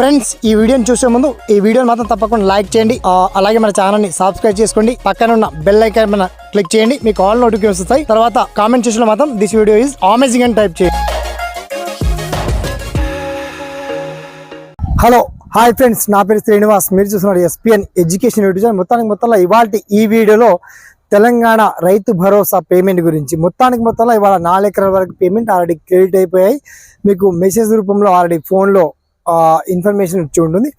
Friends ఈ వీడియోని చూసే ముందు ఈ వీడియోని మాత్రం తప్పకుండా లైక్ చేయండి. అలాగే మన ఛానల్ని సబ్స్క్రైబ్ చేసుకోండి. పక్కన ఉన్న బెల్ ఐకాన్ మన క్లిక్ చేయండి. మీకు ఆల్ నోటిఫికేషన్స్ వస్తాయి. తర్వాత కామెంట్ చేసిన మాత్రం దిస్ వీడియో ఈజ్ అమేజింగ్ అని టైప్ చేయండి. హలో హాయ్ ఫ్రెండ్స్ నా పేరు శ్రీనివాస్. మీరు చూస్తున్నారు ఎస్పిఎన్ ఎడ్యుకేషన్ యూట్యూబ్ మొత్తానికి మొత్తంలో ఇవాళ ఈ వీడియోలో తెలంగాణ రైతు భరోసా పేమెంట్ గురించి. మొత్తానికి మొత్తంలో ఇవాళ నాలుగు ఎకరాల వరకు పేమెంట్ ఆల్రెడీ క్రెడిట్ అయిపోయాయి. మీకు మెసేజ్ రూపంలో ఆల్రెడీ ఫోన్లో ఇన్ఫర్మేషన్ ఇచ్చి ఉంటుంది.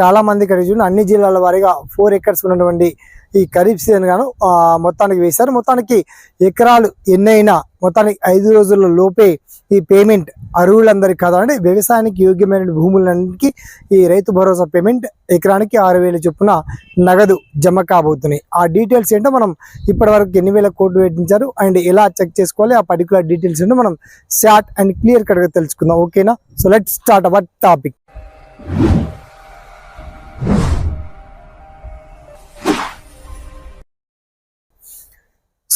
చాలామంది ఇక్కడ చూడండి అన్ని జిల్లాల వారీగా ఫోర్ ఎకర్స్ ఉన్నటువంటి ఈ ఖరీఫ్ సీజన్ గాను ఆ, మొత్తానికి వేశారు. మొత్తానికి ఎకరాలు ఎన్నైనా మొత్తానికి ఐదు రోజుల లోపే ఈ పేమెంట్ అరువులందరికీ కాదండి వ్యవసాయానికి యోగ్యమైన భూములన్నిటికీ ఈ రైతు భరోసా పేమెంట్ ఎకరానికి ఆరు వేల చొప్పున నగదు జమ కాబోతున్నాయి. ఆ డీటెయిల్స్ ఏంటో మనం ఇప్పటి వరకు ఎన్ని వేల కోట్లు పెట్టించారు అండ్ ఎలా చెక్ చేసుకోవాలి ఆ పర్టికులర్ డీటెయిల్స్ ఏంటో మనం షార్ట్ అండ్ క్లియర్ కట్గా తెలుసుకుందాం. ఓకేనా? So let start our topic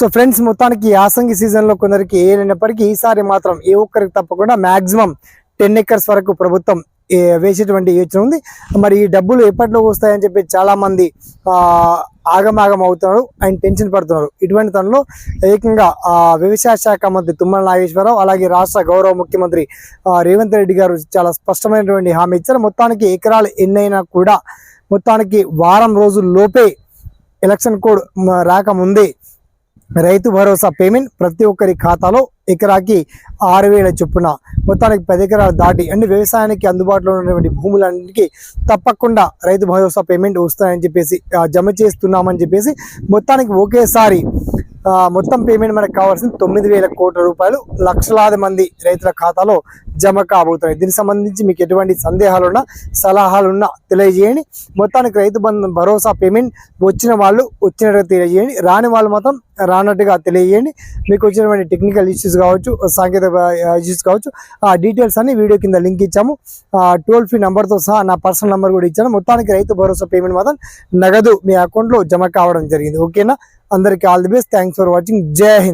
so friends మొత్తానికి యాసంగి సీజన్లో కొందరికి ఏలైనప్పటికీ ఈసారి మాత్రం ఏ ఒక్కరికి తప్పకుండా మాక్సిమం టెన్ ఎకర్స్ వరకు ప్రభుత్వం వేసేటువంటి యోచన ఉంది. మరి ఈ డబ్బులు ఎప్పట్లోకి వస్తాయని చెప్పి చాలా మంది ఆగమాగం అవుతున్నారు. అండ్ టెన్షన్ పడుతున్నారు. ఇటువంటి తనలో ఏకంగా వ్యవసాయ శాఖ మంత్రి తుమ్మల నాగేశ్వరరావు అలాగే రాష్ట్ర గౌరవ ముఖ్యమంత్రి రేవంత్ రెడ్డి గారు చాలా స్పష్టమైనటువంటి హామీ ఇచ్చారు. మొత్తానికి ఎకరాలు ఎన్నైనా కూడా మొత్తానికి వారం రోజుల లోపే ఎలక్షన్ కోడ్ రాకముందే రైతు భరోసా పేమెంట్ ప్రతి ఒక్కరి ఖాతాలో ఎకరాకి ఆరు వేల చొప్పున. మొత్తానికి పది ఎకరాలు దాటి అంటే వ్యవసాయానికి అందుబాటులో ఉన్నటువంటి భూములన్నింటికి తప్పకుండా రైతు భరోసా పేమెంట్ వస్తాయని చెప్పేసి జమ చేస్తున్నామని చెప్పేసి మొత్తానికి ఒకేసారి మొత్తం పేమెంట్ మనకు కావాల్సింది తొమ్మిది వేల కోట్ల రూపాయలు. లక్షలాది మంది రైతుల ఖాతాలో జమ కాబోతున్నాయి. దీనికి సంబంధించి మీకు ఎటువంటి సందేహాలున్నా సలహాలున్నా తెలియజేయండి. మొత్తానికి రైతు బంధు భరోసా పేమెంట్ వచ్చిన వాళ్ళు వచ్చినట్టుగా తెలియజేయండి. రాని వాళ్ళు మాత్రం రానట్టుగా తెలియజేయండి. మీకు వచ్చినటువంటి టెక్నికల్ ఇష్యూస్ కావచ్చు సాంకేతిక ఇష్యూస్ కావచ్చు ఆ డీటెయిల్స్ అన్ని వీడియో కింద లింక్ ఇచ్చాము. టోల్ ఫ్రీ నెంబర్తో సహా నా పర్సనల్ నెంబర్ కూడా ఇచ్చాను. మొత్తానికి రైతు భరోసా పేమెంట్ మాత్రం నగదు మీ అకౌంట్లో జమ కావడం జరిగింది. ఓకేనా అందరికీ all the best. Thanks for watching Jai Hind